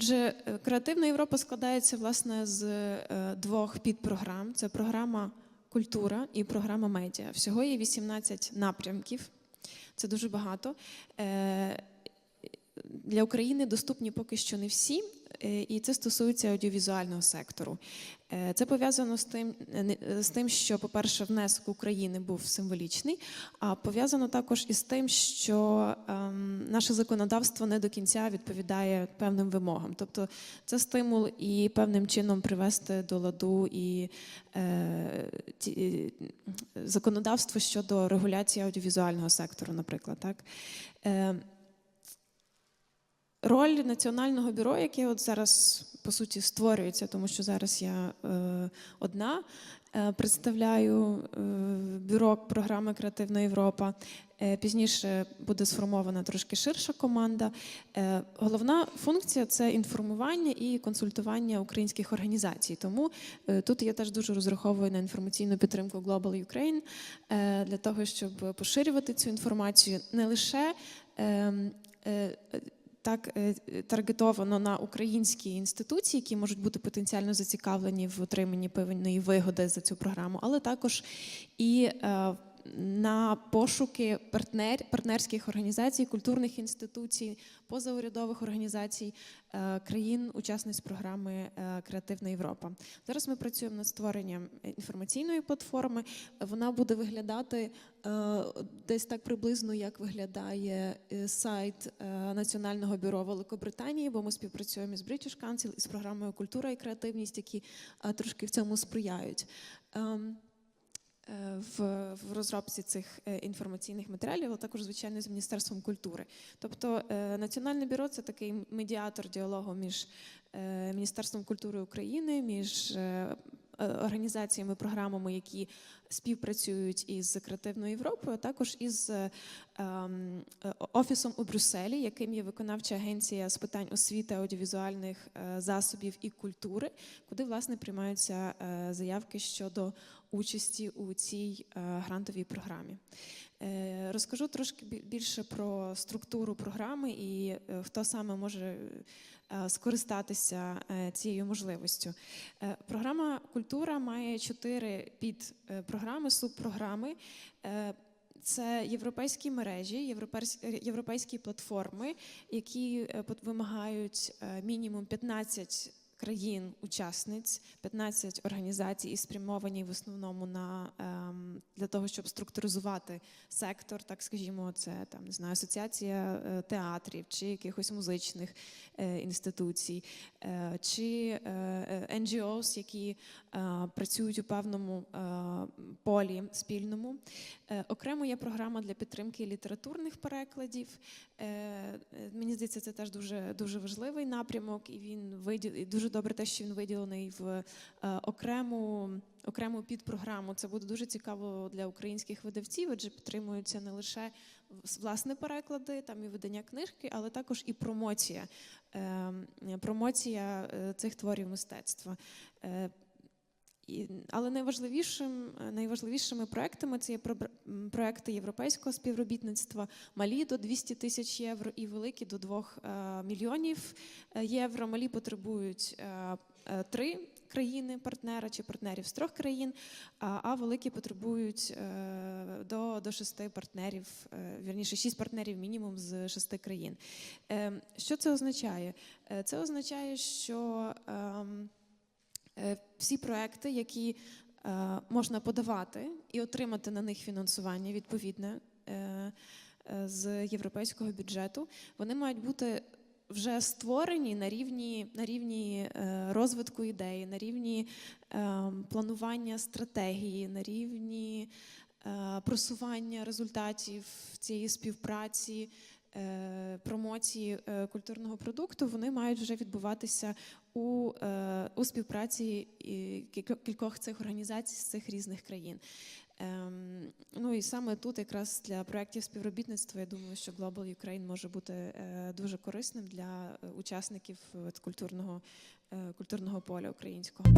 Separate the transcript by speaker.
Speaker 1: Отже, е, креативна Європа складається власне з е, двох підпрограм: це програма культура і програма медіа. Всього є 18 напрямків. Це дуже багато. Е, Для України доступні поки що не всі, і це стосується аудіовізуального сектору. Е, Це пов'язано з тим, е, з тим, що, по-перше, внесок України був символічний, а пов'язано також із тим, що ем, наше законодавство не до кінця відповідає певним вимогам. Тобто це стимул і певним чином привести до ладу і е, е, законодавство щодо регуляції аудіовізуального сектору, наприклад. Так? Е, Роль національного бюро, яке от зараз по суті створюється, тому що зараз я е, одна е, представляю е, бюро програми Креативна Європа. Е, пізніше буде сформована трошки ширша команда. Е, головна функція це інформування і консультування українських організацій. Тому е, тут я теж дуже розраховую на інформаційну підтримку Global Ukraine е, для того, щоб поширювати цю інформацію не лише. ем, е, так е, таргетовано на українські інституції, які можуть бути потенціально зацікавлені в отриманні певної вигоди за цю програму, але також і е, на пошуки партнер, партнерських організацій, культурних інституцій, позаурядових організацій е, країн-учасниць програми е, Креативна Європа. Зараз ми працюємо над створенням інформаційної платформи. Вона буде виглядати е, десь так приблизно, як виглядає сайт Національного бюро Великобританії, бо ми співпрацюємо з British Council і програмою Культура і креативність, які трошки в цьому сприяють. Е, В, розробці цих е, інформаційних матеріалів, але також, звичайно, з Міністерством культури. Тобто е, Національне бюро це такий медіатор діалогу між Міністерством культури України, між організаціями, програмами, які співпрацюють із креативною Європою, а також із е, ем, е, офісом у Брюсселі, яким є виконавча агенція з питань освіти, аудіовізуальних е, засобів і культури, куди власне приймаються е, заявки щодо участі у цій е, грантовій програмі. Е, Розкажу трошки більше про структуру програми і е, хто саме може е, скористатися цією можливістю. Програма Культура має чотири підпрограми, субпрограми. Це європейські мережі, європейсь- європейські платформи, які вимагають мінімум 15 країн-учасниць, 15 організацій і спрямовані в основному на ем, для того, щоб структуризувати сектор, так скажімо, це там не знаю, асоціація е, театрів чи якихось музичних е, інституцій, е, чи NGOs, які працюють у певному полі спільному. Окремо є програма для підтримки літературних перекладів. Мені здається, це теж дуже дуже важливий напрямок, і він виділ дуже добре те, що він виділений в окрему окрему підпрограму. Це буде дуже цікаво для українських видавців, адже підтримуються не лише власні переклади, там і видання книжки, але також і промоція, ем, промоція е, цих творів мистецтва. Е, але найважливішим, найважливішими проектами це є проекти європейського співробітництва, малі до 200 тисяч євро і великі до 2 е, мільйонів євро. Малі потребують 3 країни-партнера чи партнерів з трьох країн, а великі потребують е, до до шести партнерів, е, вірніше шість партнерів мінімум з шести країн. Е, що це означає? Це означає, що ем, всі проекти, які можна подавати і отримати на них фінансування відповідне. З європейського бюджету вони мають бути вже створені на рівні, на рівні е, розвитку ідеї, на рівні е, планування стратегії, на рівні е, просування результатів цієї співпраці. Е, Промоції е, культурного продукту вони мають вже відбуватися у, е, у співпраці кількох цих організацій з цих різних країн. Ем, ну і саме тут, якраз для проєктів співробітництва, я думаю, що Global Ukraine може бути дуже корисним для учасників культурного, культурного поля українського.